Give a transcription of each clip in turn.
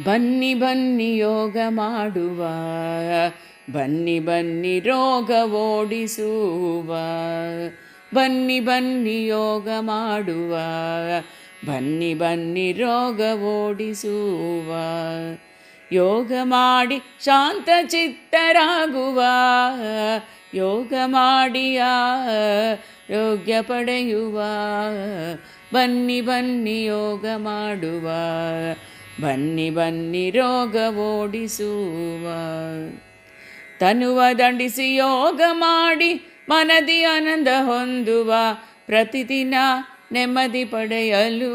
ಬನ್ನಿ ಬನ್ನಿ ಯೋಗ ಮಾಡುವ, ಬನ್ನಿ ಬನ್ನಿ ರೋಗ ಓಡಿಸುವ, ಬನ್ನಿ ಬನ್ನಿ ಯೋಗ ಮಾಡುವ, ಬನ್ನಿ ಬನ್ನಿ ರೋಗ ಓಡಿಸುವ. ಯೋಗ ಮಾಡಿ ಶಾಂತ ಚಿತ್ತರಾಗುವ, ಯೋಗ ಮಾಡಿಯ ಯೋಗ್ಯ ಪಡೆಯುವ, ಬನ್ನಿ ಬನ್ನಿ ಯೋಗ ಮಾಡುವ. ಬನ್ನಿ ಬನ್ನಿ ರೋಗ ಓಡಿಸುವ ತನುವ ದಂಡಿಸಿ ಯೋಗ ಮಾಡಿ ಮನದಿ ಆನಂದ ಹೊಂದುವ. ಪ್ರತಿದಿನ ನೆಮ್ಮದಿ ಪಡೆಯಲು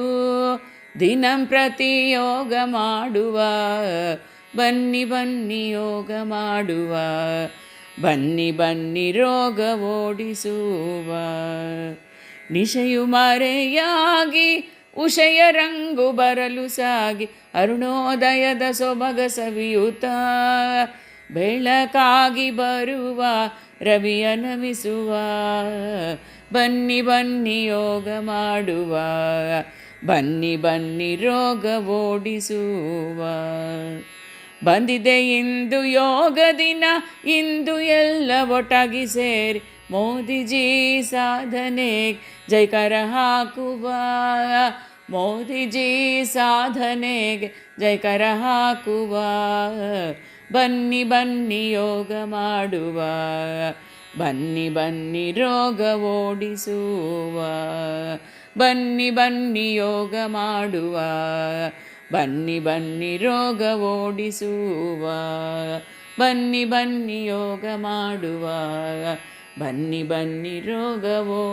ದಿನಂ ಪ್ರತಿ ಯೋಗ ಮಾಡುವ. ಬನ್ನಿ ಬನ್ನಿ ಯೋಗ ಮಾಡುವ. ಬನ್ನಿ ಬನ್ನಿ ರೋಗ ಓಡಿಸುವ ನಿಶೆಯು ಮರೆಯಾಗಿ ಉಷಯ ರಂಗು ಬರಲು ಸಾಗಿ ಅರುಣೋದಯದ ಸೊಬಗ ಸವಿಯುತ ಬೆಳಕಾಗಿ ಬರುವ ರವಿಯ ನಮಿಸುವ ಬನ್ನಿ ಬನ್ನಿ ಯೋಗ ಮಾಡುವ, ಬನ್ನಿ ಬನ್ನಿ ರೋಗ ಓಡಿಸುವ. ಬಂದಿದೆ ಇಂದು ಯೋಗ ದಿನ, ಇಂದು ಎಲ್ಲ ಒಟ್ಟಾಗಿ ಸೇರಿ ಮೋದಿಜಿ ಸಾಧನೆ ಜೈಕಾರ ಹಾಕುವ ಮೋದಿಜಿ ಸಾಧನೆಗೆ ಜೈಕಾರ ಹಾಕುವ ಬನ್ನಿ ಬನ್ನಿ ಯೋಗ ಮಾಡುವ. ಬನ್ನಿ ಬನ್ನಿ ರೋಗ ಓಡಿಸುವ. ಬನ್ನಿ ಬನ್ನಿ ಯೋಗ ಮಾಡುವ. ಬನ್ನಿ ಬನ್ನಿ ರೋಗ ಓಡಿಸುವ. ಬನ್ನಿ ಬನ್ನಿ ಯೋಗ ಮಾಡುವ ಬನ್ನಿ ಬನ್ನಿ ರೋಗವೋ